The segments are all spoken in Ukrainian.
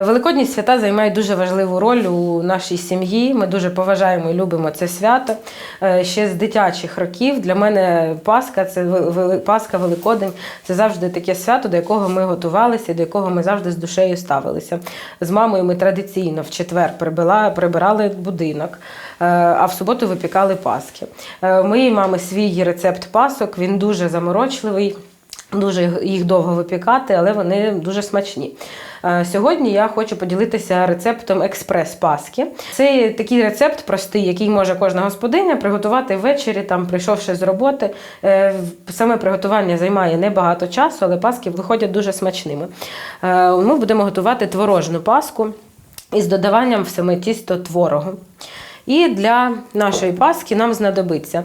Великодні свята займають дуже важливу роль у нашій сім'ї. Ми дуже поважаємо і любимо це свято. Е, Ще з дитячих років для мене Пасха, це Пасха, Великодень. Це завжди таке свято, до якого ми готувалися, до якого ми завжди з душею ставилися. З мамою ми традиційно в четвер прибирали будинок, е, а в суботу випікали Пасхи. Е, У моєї мами свій рецепт пасок, він дуже заморочливий. Дуже їх довго випікати, але вони дуже смачні. Е, Сьогодні я хочу поділитися рецептом експрес-паски. Це такий рецепт простий, який може кожна господиня приготувати ввечері, там прийшовши з роботи. Е, Саме приготування займає небагато часу, але паски виходять дуже смачними. Е, Ми будемо готувати творожну паску із додаванням в саме тісто творогу. І для нашої паски нам знадобиться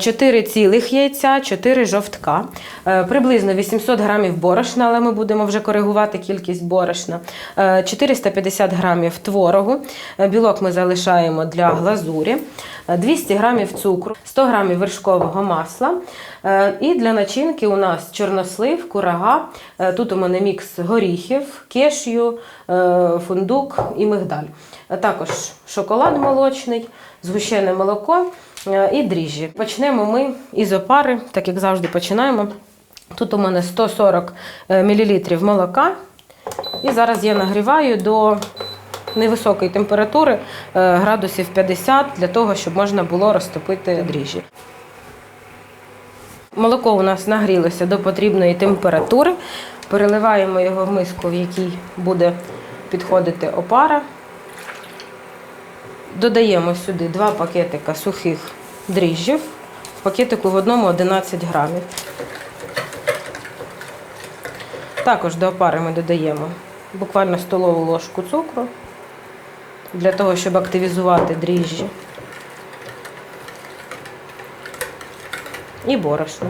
4 цілих яйця, 4 жовтка, е, приблизно 800 грамів борошна, але ми будемо вже коригувати кількість борошна, е, 450 грамів творогу, е, білок ми залишаємо для глазурі, е, 200 грамів цукру, 100 грамів вершкового масла. Е, І для начинки у нас чорнослив, курага. Е, Тут у мене мікс горіхів, кешю, е, фундук і мигдаль. Е, Також шоколад молочний, згущене молоко е, і дріжджі. Почнемо ми із опари, так як завжди починаємо. Тут у мене 140 мл молока. І зараз я нагріваю до невисокої температури е, градусів 50 для того, щоб можна було розтопити дріжджі. Молоко у нас нагрілося до потрібної температури. Переливаємо його в миску, в якій буде підходити опара. Додаємо сюди два пакетика сухих дріжджів. В пакетику в одному 11 грамів. Також до опари ми додаємо буквально столову ложку цукру для того, щоб активізувати дріжджі. і борошно.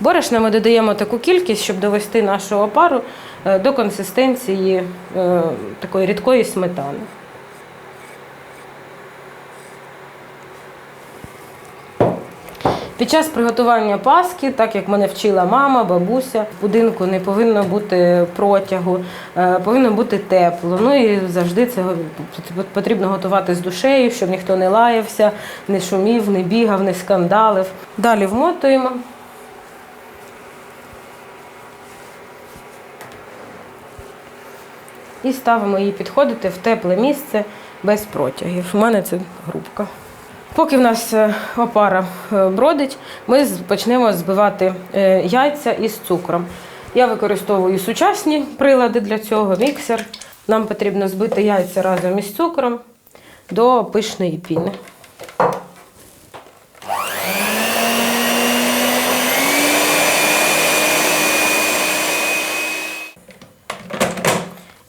Борошна ми додаємо таку кількість, щоб довести нашу опару е, до консистенції е, такої рідкої сметани. Під час приготування паски, так як мене вчила мама, бабуся, в будинку не повинно бути протягу, е, повинно бути тепло. Ну і завжди це потрібно готувати з душею, щоб ніхто не лаявся, не шумів, не бігав, не скандалив. Далі вмотуємо. І ставимо її підходити в тепле місце без протягів. У мене це грубка. Поки в нас е, опара е, бродить, ми почнемо збивати е, яйця із цукром. Я використовую сучасні прилади для цього, міксер. Нам потрібно збити яйця разом із цукром до пишної піни.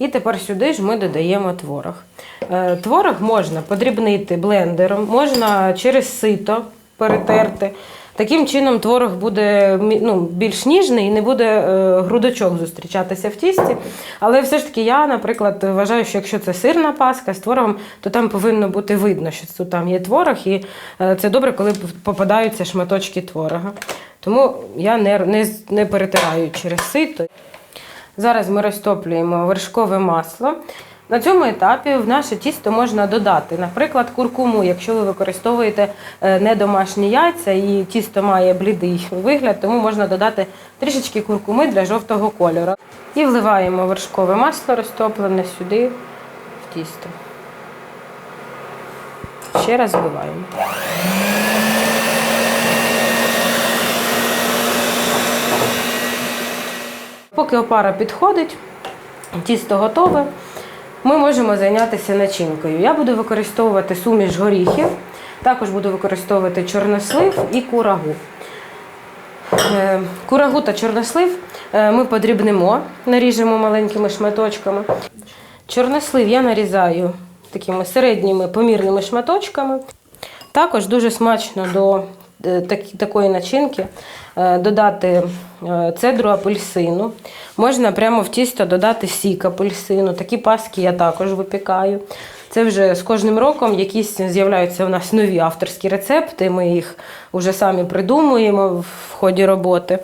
І тепер сюди ж ми додаємо творог. Е, Творог можна подрібнити блендером, можна через сито перетерти. Таким чином творог буде ну, більш ніжний і не буде е, грудочок зустрічатися в тісті. Але все ж таки я, наприклад, вважаю, що якщо це сирна паска з творогом, то там повинно бути видно, що там є творог, і е, це добре, коли попадаються шматочки творога. Тому я не, не, не перетираю через сито. Зараз ми розтоплюємо вершкове масло. На цьому етапі в наше тісто можна додати, наприклад, куркуму, якщо ви використовуєте е, не домашні яйця і тісто має блідий вигляд, тому можна додати трішечки куркуми для жовтого кольору. І вливаємо вершкове масло розтоплене сюди в тісто. Ще раз збиваємо. Поки опара підходить, тісто готове, ми можемо зайнятися начинкою. Я буду використовувати суміш горіхів, також буду використовувати чорнослив і курагу. Е, Курагу та чорнослив е, ми подрібнемо, наріжемо маленькими шматочками. Чорнослив я нарізаю такими середніми помірними шматочками. Також дуже смачно до такої начинки е, додати е, цедру апельсину. Можна прямо в тісто додати сік апельсину. Такі паски я також випікаю. Це вже з кожним роком якісь з'являються у нас нові авторські рецепти. Ми їх вже самі придумуємо в ході роботи.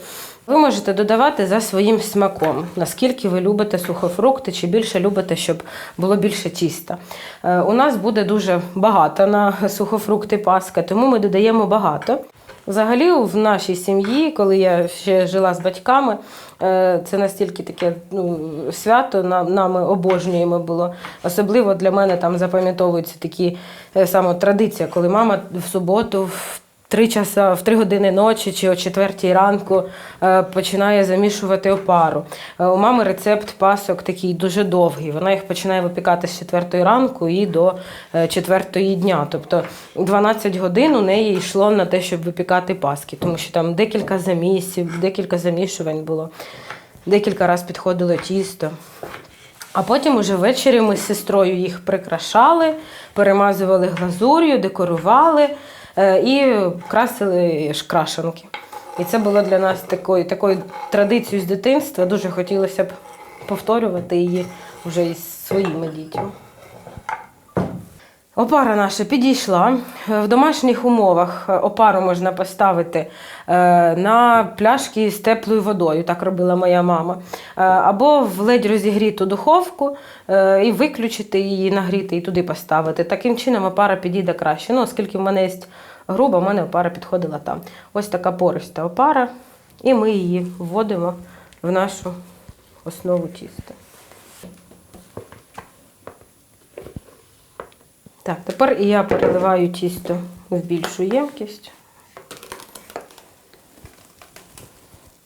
Ви можете додавати за своїм смаком, наскільки ви любите сухофрукти, чи більше любите, щоб було більше тіста. Е, У нас буде дуже багато на сухофрукти паска, тому ми додаємо багато. Взагалі, в нашій сім'ї, коли я ще жила з батьками, е, це настільки таке ну, свято, на- нами обожнюємо було. Особливо для мене там запам'ятовуються такі е, саме традиція, коли мама в суботу в три часа, в три години ночі чи о четвертій ранку е, починає замішувати опару. Е, У мами рецепт пасок такий дуже довгий. Вона їх починає випікати з четвертої ранку і до е, четвертої дня. Тобто 12 годин у неї йшло на те, щоб випікати паски, тому що там декілька замісів, декілька замішувань було, декілька разів підходило тісто. А потім уже ввечері ми з сестрою їх прикрашали, перемазували глазур'ю, декорували і красили крашенки. І це було для нас такою, такою традицією з дитинства. Дуже хотілося б повторювати її вже із своїми дітьми. Опара наша підійшла. В домашніх умовах е, опару можна поставити е, на пляшки з теплою водою, так робила моя мама. Е, Або в ледь розігріту духовку і виключити її, нагріти і туди поставити. Таким чином опара підійде краще. Ну, оскільки в мене є груба, в мене опара підходила там. Ось така пориста опара, і ми її вводимо в нашу основу тіста. Так, тепер і я переливаю тісто в більшу ємкість.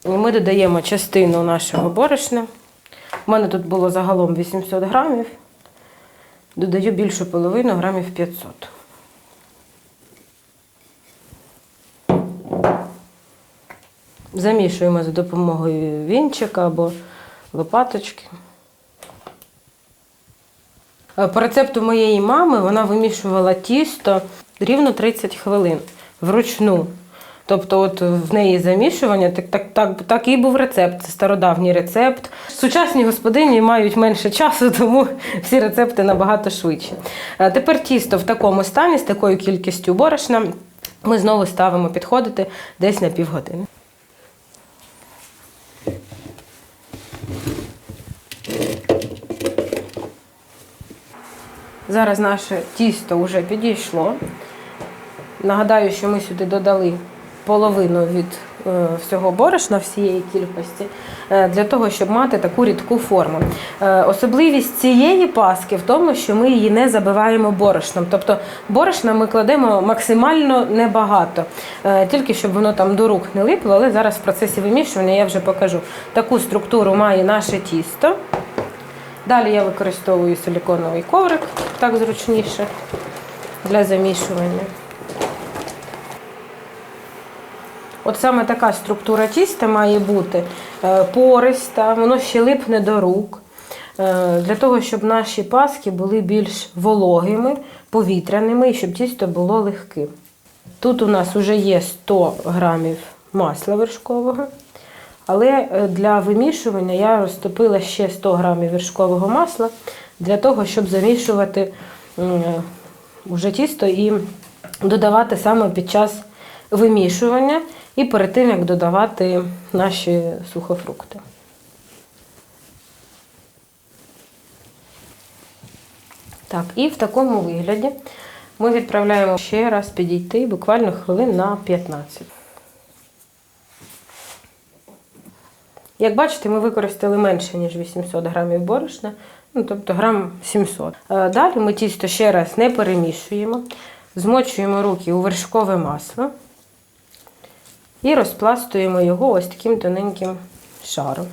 Ми додаємо частину нашого борошна. У мене тут було загалом 800 грамів. Додаю більшу половину грамів 500. Замішуємо за допомогою вінчика або лопаточки. Е, По рецепту моєї мами вона вимішувала тісто рівно 30 хвилин вручну. Тобто, от в неї замішування, так, так, так, так і був рецепт, це стародавній рецепт. Сучасні господині мають менше часу, тому всі рецепти набагато швидше. Тепер тісто в такому стані, з такою кількістю борошна, ми знову ставимо підходити десь на півгодини. Зараз наше тісто вже підійшло. Нагадаю, що ми сюди додали половину від е, всього борошна, всієї кількості, е, для того, щоб мати таку рідку форму. Е, особливість цієї паски в тому, що ми її не забиваємо борошном. Тобто борошна ми кладемо максимально небагато, тільки щоб воно там до рук не липло, але зараз в процесі вимішування я вже покажу. Таку структуру має наше тісто. Далі я використовую силіконовий коврик, так зручніше для замішування. От саме така структура тіста має бути е, пориста, воно ще липне до рук. Е, Для того, щоб наші паски були більш вологими, повітряними і щоб тісто було легким. Тут у нас вже є 100 грамів масла вершкового. Але е, для вимішування я розтопила ще 100 грамів вершкового масла для того, щоб замішувати е, вже тісто і додавати саме під час вимішування і перед тим, як додавати наші сухофрукти. Так, і в такому вигляді ми відправляємо ще раз підійти буквально хвилин на 15. Як бачите, ми використали менше, ніж 800 грамів борошна, ну, тобто грам 700. Е, Далі ми тісто ще раз не перемішуємо, змочуємо руки у вершкове масло і розпластуємо його ось таким тоненьким шаром.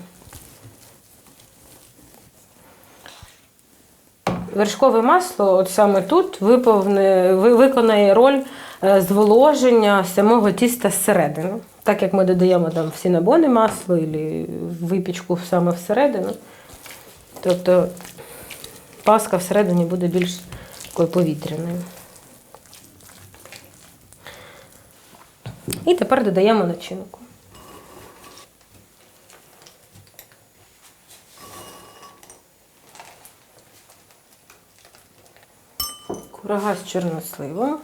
Вершкове масло, от саме тут, виповне, виконає роль е, зволоження самого тіста зсередини. Так як ми додаємо там в сінабони масло або випічку саме всередину. Тобто паска всередині буде більш такою повітряною. І тепер додаємо начинку. Курага з чорносливом.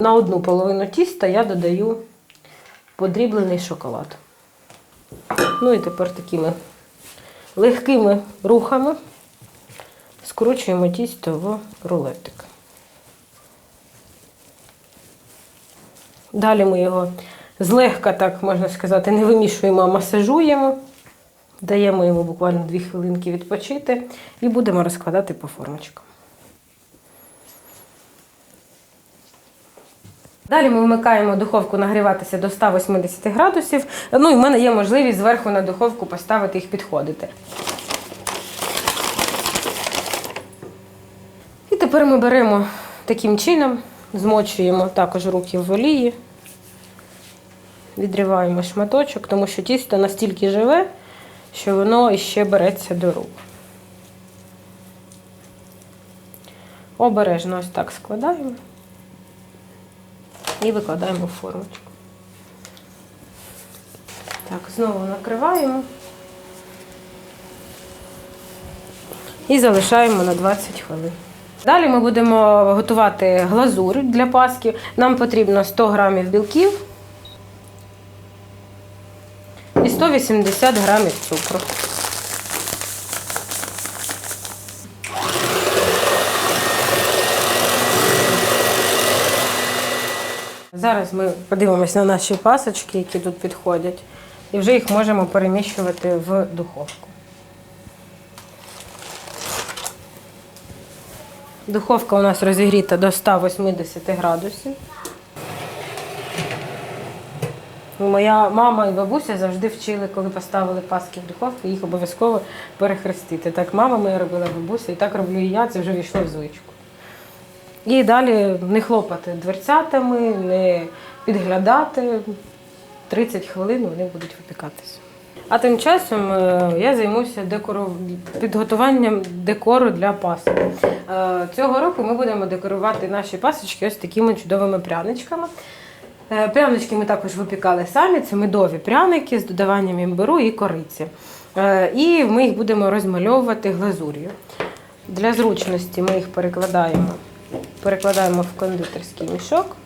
На одну половину тіста я додаю подріблений шоколад. Ну і тепер такими легкими рухами скручуємо тісто в рулетик. Далі ми його злегка, так можна сказати, не вимішуємо, а масажуємо. Даємо йому буквально 2 хвилинки відпочити і будемо розкладати по формочкам. Далі ми вмикаємо духовку нагріватися до 180 градусів. Ну і в мене є можливість зверху на духовку поставити їх підходити. І тепер ми беремо таким чином, змочуємо також руки в олії, відриваємо шматочок, тому що тісто настільки живе, що воно іще береться до рук. Обережно ось так складаємо і викладаємо в формочку. Так, знову накриваємо і залишаємо на 20 хвилин. Далі ми будемо готувати глазур для паски. Нам потрібно 100 грамів білків і 180 грамів цукру. Зараз ми подивимось на наші пасочки, які тут підходять, і вже їх можемо переміщувати в духовку. Духовка у нас розігріта до 180 градусів. Моя мама і бабуся завжди вчили, коли поставили паски в духовку, їх обов'язково перехрестити. Так мама моя робила бабуся, і так роблю і я, це вже війшло в звичку. І далі не хлопати дверцятами, не підглядати. 30 хвилин вони будуть випікатися. А тим часом е, я займуся декору... підготуванням декору для пасок. Е, Цього року ми будемо декорувати наші пасочки ось такими чудовими пряничками. Е, Прянички ми також випікали самі. Це медові пряники з додаванням імбиру і кориці. І ми їх будемо розмальовувати глазур'ю. Для зручності ми їх перекладаємо, перекладаємо в кондитерський мішок.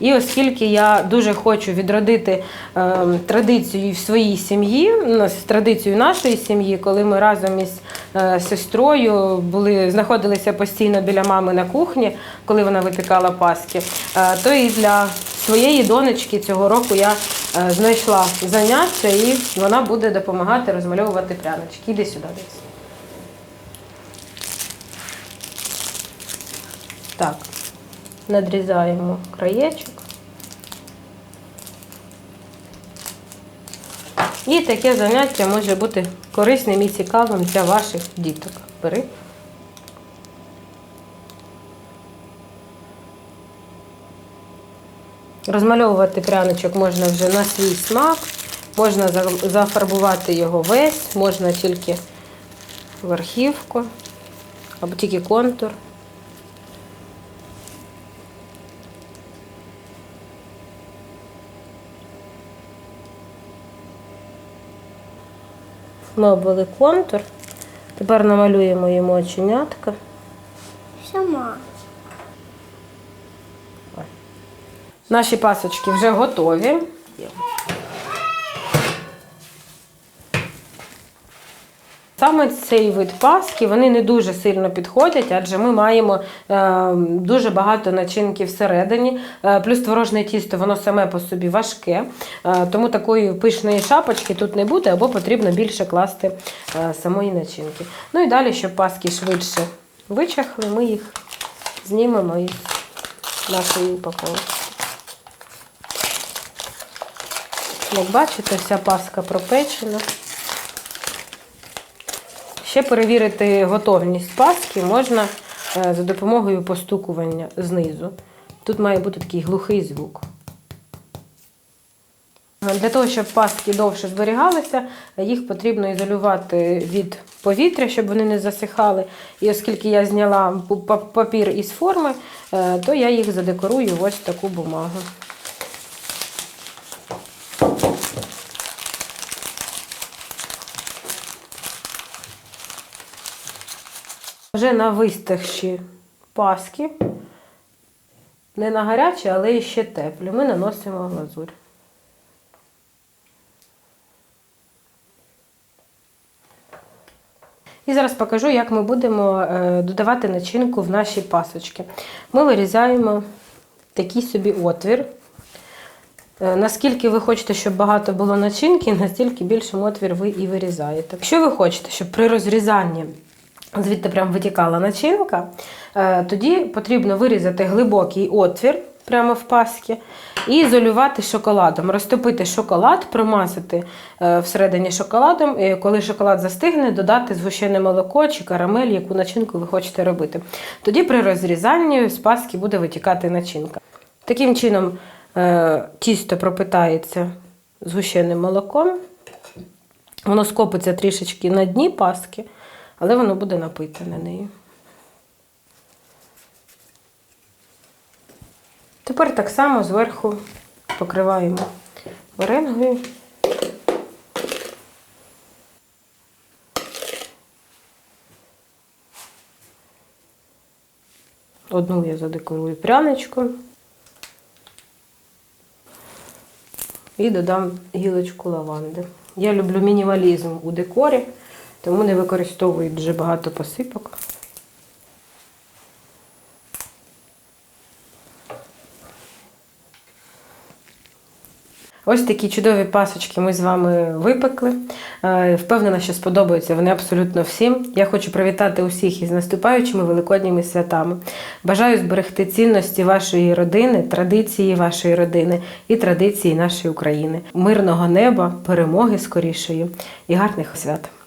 І оскільки я дуже хочу відродити е, традицію в своїй сім'ї, ну, з традицією нашої сім'ї, коли ми разом із е, сестрою були, знаходилися постійно біля мами на кухні, коли вона випікала паски, е, то і для своєї донечки цього року я е, знайшла заняття і вона буде допомагати розмальовувати прянички. Іди сюди десь. Так, надрізаємо краєчок. І таке заняття може бути корисним і цікавим для ваших діток. Бери. Розмальовувати пряничок можна вже на свій смак, можна зафарбувати його весь, можна тільки верхівку або тільки контур. Ми обвели контур. Тепер намалюємо йому оченятка. Сама. Наші пасочки вже готові. Саме цей вид паски вони не дуже сильно підходять, адже ми маємо е, дуже багато начинки всередині. Е, плюс творожне тісто, воно саме по собі важке. Е, тому такої пишної шапочки тут не буде, або потрібно більше класти е, самої начинки. Ну і далі, щоб паски швидше вичахли, ми їх знімемо із нашої упаковки. Як бачите, вся паска пропечена. Ще перевірити готовність паски можна е, за допомогою постукування знизу. Тут має бути такий глухий звук. Для того, щоб паски довше зберігалися, їх потрібно ізолювати від повітря, щоб вони не засихали. І оскільки я зняла папір із форми, е, то я їх задекорую ось таку бумагу. Вже на вистигші паски Не на гарячі, але ще теплі. Ми наносимо глазурь. І зараз покажу, як ми будемо е, додавати начинку в наші пасочки. Ми вирізаємо такий собі отвір. Е, Наскільки ви хочете, щоб багато було начинки, настільки більшим отвір ви і вирізаєте. Якщо ви хочете, щоб при розрізанні звідти прям витікала начинка, е, тоді потрібно вирізати глибокий отвір прямо в паски і ізолювати шоколадом, розтопити шоколад, промазати е, всередині шоколадом. І коли шоколад застигне, додати згущене молоко чи карамель, яку начинку ви хочете робити. Тоді при розрізанні з паски буде витікати начинка. Таким чином е, тісто пропитається згущеним молоком. Воно скопиться трішечки на дні паски, але воно буде напитане нею. Тепер так само зверху покриваємо меренгою. Одну я задекорую пряничком. І додам гілочку лаванди. Я люблю мінімалізм у декорі, тому не використовую дуже багато посипок. Ось такі чудові пасочки ми з вами випекли. Е, Впевнена, що сподобаються вони абсолютно всім. Я хочу привітати усіх із наступаючими великодніми святами. Бажаю зберегти цінності вашої родини, традиції вашої родини і традиції нашої України. Мирного неба, перемоги скорішої і гарних свят.